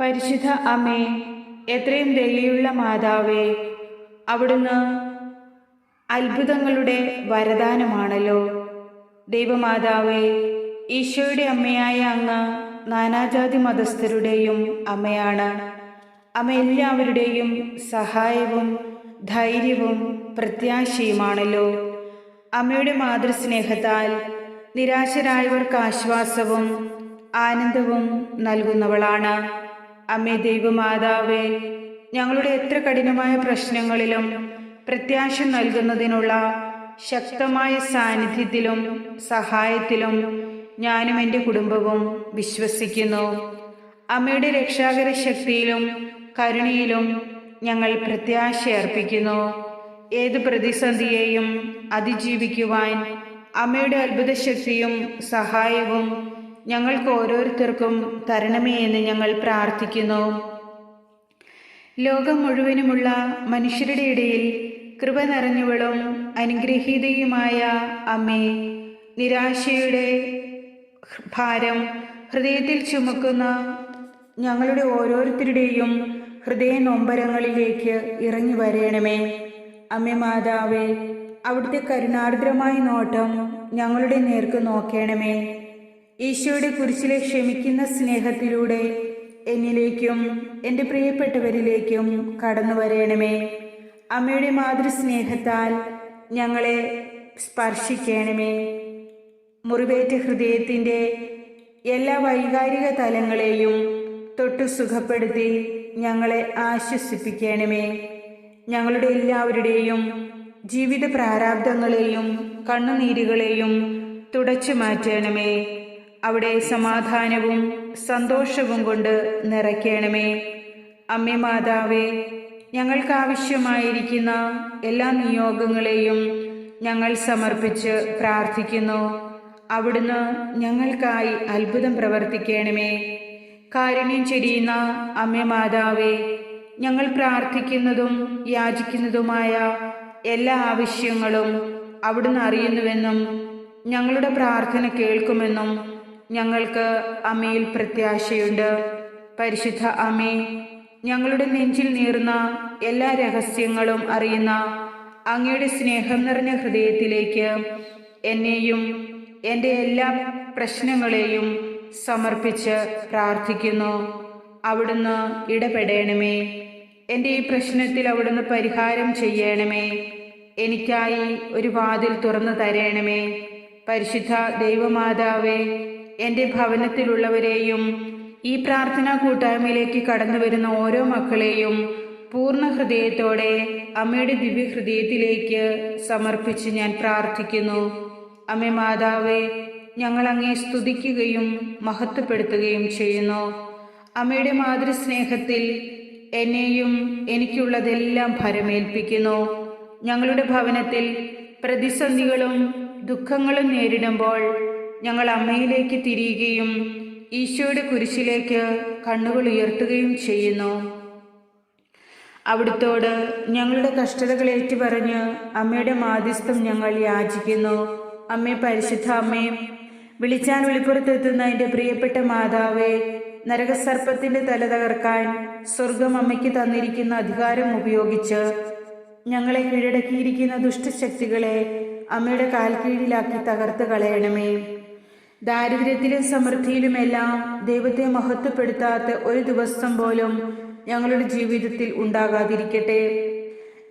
പരിശുദ്ധ അമ്മേ എത്രയും ദയുള്ള മാതാവേ അവിടുന്ന് അത്ഭുതങ്ങളുടെ വരദാനമാണല്ലോ. ദൈവമാതാവേ ഈശോയുടെ അമ്മയായ അങ്ങ് നാനാജാതി മതസ്ഥരുടെയും അമ്മയാണ്. അമ്മ എല്ലാവരുടെയും സഹായവും ധൈര്യവും പ്രത്യാശയുമാണല്ലോ. അമ്മയുടെ മാതൃസ്നേഹത്താൽ നിരാശരായവർക്ക് ആശ്വാസവും ആനന്ദവും നൽകുന്നവളാണ്. അമ്മേ ദൈവമാതാവേ ഞങ്ങളുടെ എത്ര കഠിനമായ പ്രശ്നങ്ങളിലും പ്രത്യാശ നൽകുന്നതിനുള്ള ശക്തമായ സാന്നിധ്യത്തിലും സഹായത്തിലും ഞാനും എന്റെ കുടുംബവും വിശ്വസിക്കുന്നു. അമ്മയുടെ രക്ഷാകര ശക്തിയിലും കരുണയിലും ഞങ്ങൾ പ്രത്യാശ അർപ്പിക്കുന്നു. ഏത് പ്രതിസന്ധിയെയും അതിജീവിക്കുവാൻ അമ്മയുടെ അത്ഭുത ശക്തിയും സഹായവും ഞങ്ങൾക്ക് ഓരോരുത്തർക്കും തരണമേ എന്ന് ഞങ്ങൾ പ്രാർത്ഥിക്കുന്നു. ലോകം മുഴുവനുമുള്ള മനുഷ്യരുടെ ഇടയിൽ കൃപ നിറഞ്ഞവളും അനുഗ്രഹീതയുമായ അമ്മേ നിരാശയുടെ ഭാരം ഹൃദയത്തിൽ ചുമക്കുന്ന ഞങ്ങളുടെ ഓരോരുത്തരുടെയും ഹൃദയ നൊമ്പരങ്ങളിലേക്ക് ഇറങ്ങി വരയണമേ അമ്മേ മാതാവേ അവിടുത്തെ കരുണാർദ്രമായ നോട്ടം ഞങ്ങളുടെ നേർക്ക് നോക്കണമേ. ഈശോയുടെ കുരിശിലെ ക്ഷമിക്കുന്ന സ്നേഹത്തിലൂടെ എന്നിലേക്കും എന്റെ പ്രിയപ്പെട്ടവരിലേക്കും കടന്നു വരയണമേ അമ്മയുടെ മാതൃസ്നേഹത്താൽ ഞങ്ങളെ സ്പർശിക്കണമേ. മുറിവേറ്റ ഹൃദയത്തിന്റെ എല്ലാ വൈകാരിക തലങ്ങളെയും തൊട്ടു സുഖപ്പെടുത്തി ഞങ്ങളെ ആശ്വസിപ്പിക്കണമേ. ഞങ്ങളുടെ എല്ലാവരുടെയും ജീവിത പ്രാരാബ്ദങ്ങളെയും കണ്ണുനീരുകളെയും തുടച്ചു മാറ്റണമേ. അവിടെ സമാധാനവും സന്തോഷവും കൊണ്ട് നിറയ്ക്കണമേ. അമ്മേ മാതാവേ ഞങ്ങൾക്ക് ആവശ്യമായിരിക്കുന്ന എല്ലാ നിയോഗങ്ങളെയും ഞങ്ങൾ സമർപ്പിച്ച് പ്രാർത്ഥിക്കുന്നു. അവിടുന്ന് ഞങ്ങൾക്കായി അത്ഭുതം പ്രവർത്തിക്കണമേ. കാരുണ്യം ചെരിയുന്ന അമ്മേ മാതാവേ ഞങ്ങൾ പ്രാർത്ഥിക്കുന്നതും യാചിക്കുന്നതുമായ എല്ലാ ആവശ്യങ്ങളും അവിടുന്ന് അറിയുന്നുവെന്നും ഞങ്ങളുടെ പ്രാർത്ഥന കേൾക്കുമെന്നും ഞങ്ങൾക്ക് അമ്മയിൽ പ്രത്യാശയുണ്ട്. പരിശുദ്ധ അമ്മേ ഞങ്ങളുടെ നെഞ്ചിൽ നീറുന്ന എല്ലാ രഹസ്യങ്ങളും അറിയുന്ന അങ്ങയുടെ സ്നേഹം നിറഞ്ഞ ഹൃദയത്തിലേക്ക് എന്നെയും എന്റെ എല്ലാ പ്രശ്നങ്ങളെയും സമർപ്പിച്ച് പ്രാർത്ഥിക്കുന്നു. അവിടുന്ന് ഇടപെടണമേ. എന്റെ ഈ പ്രശ്നത്തിൽ അവിടുന്ന് പരിഹാരം ചെയ്യണമേ. എനിക്കായി ഒരു വാതിൽ തുറന്നു തരണമേ. പരിശുദ്ധ ദൈവമാതാവേ എന്റെ ഭവനത്തിലുള്ളവരെയും ഈ പ്രാർത്ഥനാ കൂട്ടായ്മയിലേക്ക് കടന്നു വരുന്ന ഓരോ മക്കളെയും പൂർണ ഹൃദയത്തോടെ അമ്മയുടെ ദിവ്യഹൃദയത്തിലേക്ക് സമർപ്പിച്ച് ഞാൻ പ്രാർത്ഥിക്കുന്നു. അമ്മ മാതാവേ ഞങ്ങൾ അങ്ങേ സ്തുതിക്കുകയും മഹത്വപ്പെടുത്തുകയും ചെയ്യുന്നു. അമ്മയുടെ മാതൃസ്നേഹത്തിൽ എന്നെയും എനിക്കുള്ളതെല്ലാം ഭരമേൽപ്പിക്കുന്നു. ഞങ്ങളുടെ ഭവനത്തിൽ പ്രതിസന്ധികളും ദുഃഖങ്ങളും നേരിടുമ്പോൾ ഞങ്ങൾ അമ്മയിലേക്ക് തിരിയുകയും ഈശോയുടെ കുരിശിലേക്ക് കണ്ണുകൾ ഉയർത്തുകയും ചെയ്യുന്നു. അവിടുത്തോട് ഞങ്ങളുടെ കഷ്ടതകൾ ഏറ്റുപറഞ്ഞ് അമ്മയുടെ മാധ്യസ്ഥം ഞങ്ങൾ യാചിക്കുന്നു. അമ്മേ പരിശുദ്ധ അമ്മേ വിളിച്ചാൻ വെളിപ്പുറത്തെത്തുന്ന എന്റെ പ്രിയപ്പെട്ട മാതാവേ നരകസർപ്പത്തിന്റെ തല തകർക്കാൻ സ്വർഗം അമ്മയ്ക്ക് തന്നിരിക്കുന്ന അധികാരം ഉപയോഗിച്ച് ഞങ്ങളെ കീഴടക്കിയിരിക്കുന്ന ദുഷ്ടശക്തികളെ അമ്മയുടെ കാൽക്കീഴിലാക്കി തകർത്ത് കളയണമേ. ദാരിദ്ര്യത്തിലും സമൃദ്ധിയിലുമെല്ലാം ദൈവത്തെ മഹത്വപ്പെടുത്താത്ത ഒരു ദിവസം പോലും ഞങ്ങളുടെ ജീവിതത്തിൽ ഉണ്ടാകാതിരിക്കട്ടെ.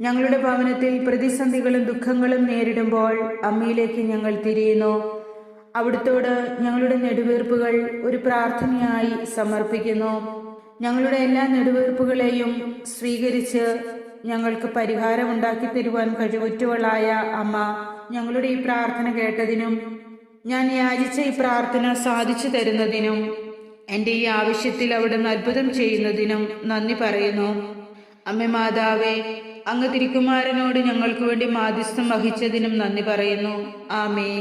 ഞങ്ങളുടെ ഭവനത്തിൽ പ്രതിസന്ധികളും ദുഃഖങ്ങളും നേരിടുമ്പോൾ അമ്മയിലേക്ക് ഞങ്ങൾ തിരിയുന്നു. അവിടുത്തോട് ഞങ്ങളുടെ നെടുവീർപ്പുകൾ ഒരു പ്രാർത്ഥനയായി സമർപ്പിക്കുന്നു. ഞങ്ങളുടെ എല്ലാ നെടുവീർപ്പുകളെയും സ്വീകരിച്ച് ഞങ്ങൾക്ക് പരിഹാരമുണ്ടാക്കി തരുവാൻ കഴിവുറ്റവളായ അമ്മ ഞങ്ങളുടെ ഈ പ്രാർത്ഥന കേട്ടതിനും ഞാൻ യാചിച്ച ഈ പ്രാർത്ഥന സാധിച്ചു തരുന്നതിനും എന്റെ ഈ ആവശ്യത്തിൽ അവിടുന്ന് അത്ഭുതം ചെയ്യുന്നതിനും നന്ദി പറയുന്നു. അമ്മ മാതാവേ അങ്ങ് തിരുക്കുമാരനോട് ഞങ്ങൾക്ക് വേണ്ടി മാധ്യസ്ഥം വഹിച്ചതിനും നന്ദി പറയുന്നു. ആമേ